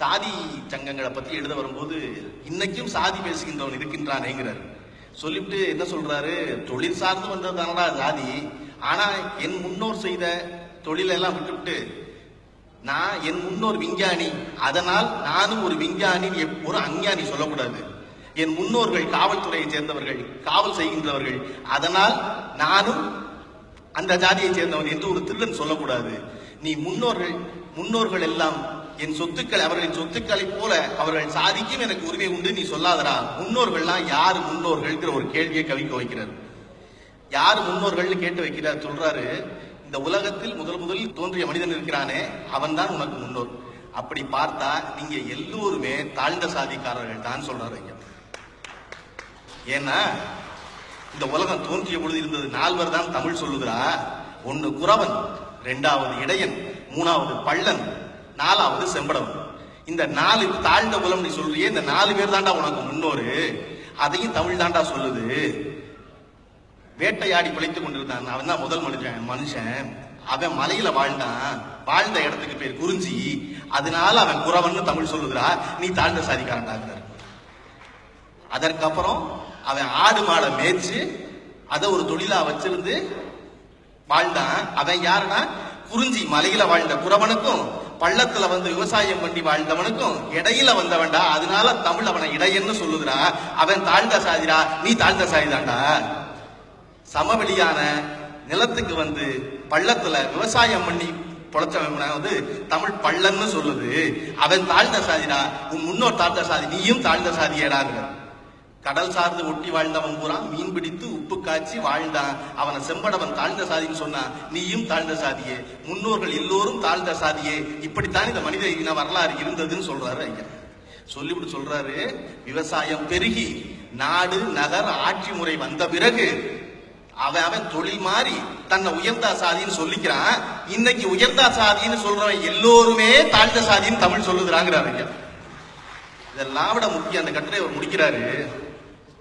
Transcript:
சாதி சங்கங்களை பத்தி எழுத வரும்போது இன்னைக்கும் சாதி பேசுகின்றவன் இருக்கின்றானேங்கிறார். சொல்லிவிட்டு என்ன சொல்றாரு? தொழில் சார்ந்து வந்ததுதானடா சாதி. ஆனா என் முன்னோர் செய்த தொழிலெல்லாம் விட்டுவிட்டு நான் என் முன்னோர் விஞ்ஞானி. அதனால் நானும் ஒரு விஞ்ஞானி எப்- ஒரு அஞ்ஞானி சொல்லக்கூடாது. என் முன்னோர்கள் காவல்துறையை சேர்ந்தவர்கள் காவல் செய்கின்றவர்கள். அதனால் நானும் அந்த ஜாதியை சேர்ந்தவன் என்று ஒரு திருடன் சொல்லக்கூடாது. நீ முன்னோர்கள் முன்னோர்கள் எல்லாம் என் சொத்துக்கள் அவர்களின் சொத்துக்களை போல அவர்கள் சாதிக்கும் எனக்கு உரிமை உண்டு நீ சொல்லாதடா. முன்னோர்கள்லாம் யார் முன்னோர்கள்ங்கிற ஒரு கேள்வியை கவிக்க வைக்கிறார். யார் முன்னோர்கள்னு கேட்டு வைக்கிறார் சொல்றாரு இந்த உலகத்தில் முதல் முதலில் தோன்றிய மனிதன் இருக்கிறானே அவன்தான் உனக்கு முன்னோர். அப்படி பார்த்தா நீங்க எல்லோருமே தாழ்ந்த சாதிக்காரர்கள் தான் சொல்றாரு ஐயா ஏன்னா இந்த உலகம் தோன்றிய பொழுது இருந்தது நால்வர் தான் தமிழ் சொல்லுகிறா ஒன்னு குறவன் ரெண்டாவது இடையன் மூணாவது பள்ளன் நாலாவது செம்படவன் இந்த நாலு தாழ்ந்த குலம் நீ சொல்றியே இந்த நாலு பேர் தாண்டா உனக்கு முன்னோரு. அதையும் தமிழ் தாண்டா சொல்லுது. வேட்டையாடி பிழைத்துக் கொண்டிருந்தான். அவன் தான் முதல் மனுஷன் மனுஷன். அவன் மலையில வாழ்ந்தான். வாழ்ந்த இடத்துக்கு பேர் குறிஞ்சி. அதனால அவன் குறவன்னு தமிழ் சொல்லுகிறா நீ தாழ்ந்த சாதிக்காரன்டாங்கிறார் அதற்கப்புறம் அவன் ஆடு மாடை மேய்ச்சு அதை ஒரு தொழிலா வச்சிருந்து வாழ்ந்தான். அவன் யாருன்னா குறிஞ்சி மலையில வாழ்ந்த குறவனுக்கும் பள்ளத்துல வந்து விவசாயம் பண்ணி வாழ்ந்தவனுக்கும் இடையில வந்தவன்டா அதனால தமிழ் அவனை இடையன்னு சொல்லுதுடா. அவன் தாழ்ந்த சாதிடா நீ தாழ்ந்த சாதிதான்டா சமவெளியான நிலத்துக்கு வந்து பள்ளத்துல விவசாயம் பண்ணி பொழைச்சவன் வந்து தமிழ் பள்ளன்னு சொல்லுது. அவன் தாழ்ந்த சாதிடா உன் முன்னோர் தாழ்ந்த சாதி நீயும் தாழ்ந்த சாதியடாங்கிற. கடல் சார்ந்து ஒட்டி வாழ்ந்தவன் பூரா மீன் பிடித்து உப்பு காய்ச்சி வாழ்ந்தான். அவனை செம்படவன் தாழ்ந்த சாதின்னு சொன்னான் நீயும் தாழ்ந்த சாதியே முன்னோர்கள் எல்லோரும் தாழ்ந்த சாதியே. இப்படித்தான் இந்த மனித இன வரலாறு இருந்ததுன்னு சொல்றாரு ஐயா சொல்லிவிட்டு சொல்றாரு விவசாயம் பெருகி நாடு நகர் ஆட்சி முறை வந்த பிறகு அவன் அவன் தொழில் மாறி தன்னை உயர்ந்தா சாதின்னு சொல்லிக்கிறான். இன்னைக்கு உயர்ந்தா சாதின்னு சொல்றவன் எல்லோருமே தாழ்ந்த சாதின்னு தமிழ் சொல்லுகிறாங்கிறாரு ஐயா இதெல்லாம் விட முக்கியம் அந்த கட்டுரை அவர் முடிக்கிறாரு